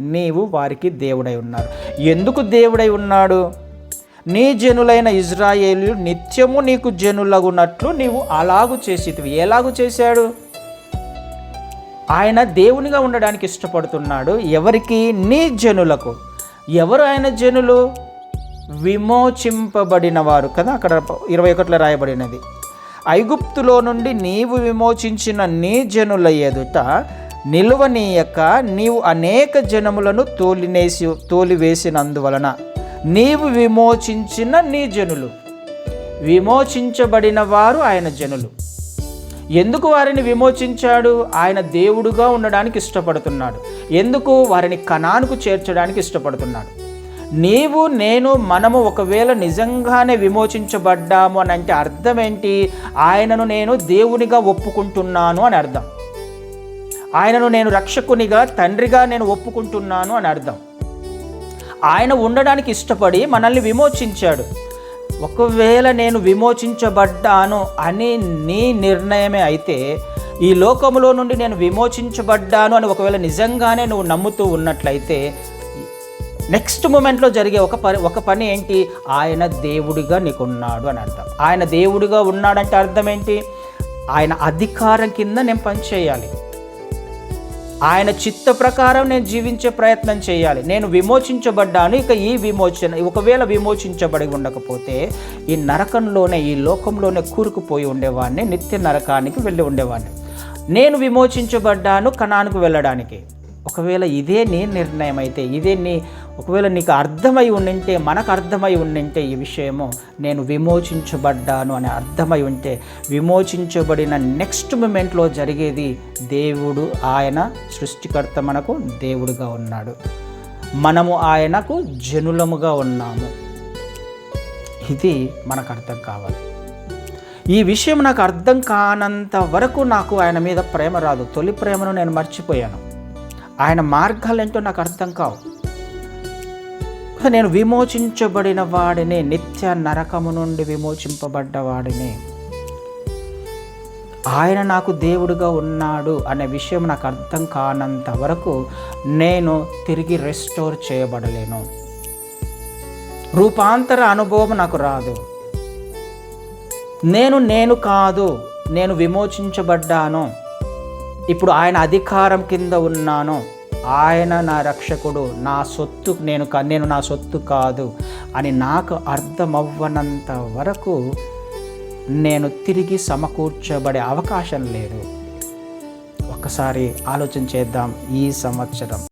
నీవు వారికి దేవుడై ఉన్నారు ఎందుకు దేవుడై ఉన్నాడు? నీ జనులైన ఇజ్రాయేలు నిత్యము నీకు జనులగునట్లు నీవు అలాగు చేసేటివి ఎలాగు చేశాడు? ఆయన దేవునిగా ఉండడానికి ఇష్టపడుతున్నాడు. ఎవరికి? నీ జనులకు. ఎవరు ఆయన జనులు? విమోచింపబడిన వారు కదా అక్కడ ఇరవై ఒకటిలో రాయబడినది. ఐగుప్తులో నుండి నీవు విమోచించిన నీ జనుల ఎదుట నిలువనీయక నీవు అనేక జనములను తోలినేసి తోలివేసినందువలన నీవు విమోచించిన నీ జనులు. విమోచించబడిన వారు ఆయన జనులు. ఎందుకు వారిని విమోచించాడు? ఆయన దేవుడుగా ఉండడానికి ఇష్టపడుతున్నాడు. ఎందుకు? వారిని కణానికి చేర్చడానికి ఇష్టపడుతున్నాడు. నీవు నేను మనము ఒకవేళ నిజంగానే విమోచించబడ్డాము అని అంటే అర్థం ఏంటి? ఆయనను నేను దేవునిగా ఒప్పుకుంటున్నాను అని అర్థం. ఆయనను నేను రక్షకునిగా తండ్రిగా నేను ఒప్పుకుంటున్నాను అని అర్థం. ఆయన ఉండడానికి ఇష్టపడి మనల్ని విమోచించాడు. ఒకవేళ నేను విమోచించబడ్డాను అని నీ నిర్ణయమే అయితే ఈ లోకములో నుండి నేను విమోచించబడ్డాను అని ఒకవేళ నిజంగానే నువ్వు నమ్ముతూ ఉన్నట్లయితే నెక్స్ట్ మూమెంట్లో జరిగే ఒక పని ఒక పని ఏంటి? ఆయన దేవుడిగా నీకున్నాడు అని అర్థం. ఆయన దేవుడిగా ఉన్నాడంటే అర్థం ఏంటి? ఆయన అధికారం కింద నేను పనిచేయాలి. ఆయన చిత్త ప్రకారం నేను జీవించే ప్రయత్నం చేయాలి. నేను విమోచించబడ్డాను. ఇక ఈ విమోచన ఒకవేళ విమోచించబడి ఉండకపోతే ఈ నరకంలోనే ఈ లోకంలోనే కూరుకుపోయి ఉండేవాడిని నిత్య నరకానికి వెళ్ళి ఉండేవాడిని. నేను విమోచించబడ్డాను కణానికి వెళ్ళడానికి. ఒకవేళ ఇదే నీ నిర్ణయం అయితే ఇదే నీ ఒకవేళ నీకు అర్థమై ఉండింటే మనకు అర్థమై ఉండింటే ఈ విషయము నేను విమోచించబడ్డాను అని అర్థమై ఉంటే విమోచించబడిన నెక్స్ట్ మూమెంట్లో జరిగేది దేవుడు ఆయన సృష్టికర్త మనకు దేవుడుగా ఉన్నాడు. మనము ఆయనకు జనులముగా ఉన్నాము. ఇది మనకు అర్థం కావాలి. ఈ విషయం నాకు అర్థం కానంత వరకు నాకు ఆయన మీద ప్రేమ రాదు. తొలి ప్రేమను నేను మర్చిపోయాను. ఆయన మార్గాలు ఏంటో నాకు అర్థం కావు. నేను విమోచించబడిన వాడిని నిత్య నరకము నుండి విమోచింపబడ్డ వాడిని ఆయన నాకు దేవుడుగా ఉన్నాడు అనే విషయం నాకు అర్థం కానంత వరకు నేను తిరిగి రెస్టోర్ చేయబడలేను. రూపాంతర అనుభవం నాకు రాదు. నేను నేను కాదు నేను విమోచించబడ్డాను. ఇప్పుడు ఆయన అధికారం కింద ఉన్నాను. ఆయన నా రక్షకుడు నా సొత్తు నేను నేను నా సొత్తు కాదు అని నాకు అర్థమవ్వనంత వరకు నేను తిరిగి సమకూర్చబడే అవకాశం లేదు. ఒక్కసారి ఆలోచన చేద్దాం ఈ సంవత్సరం.